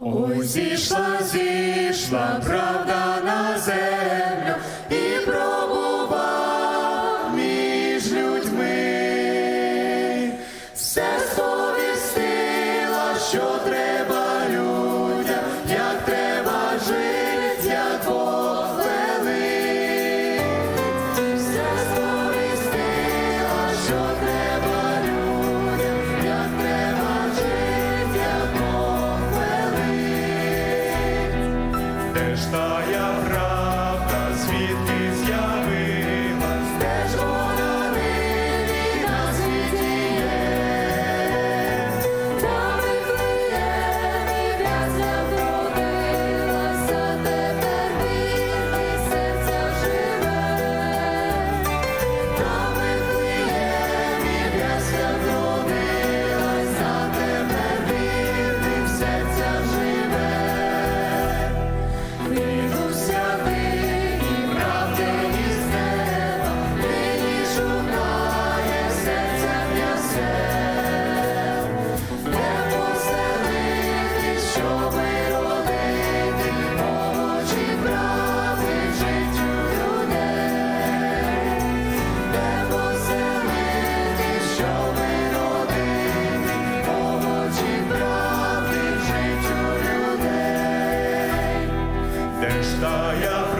Ой, зійшла, зійшла, брат. está. я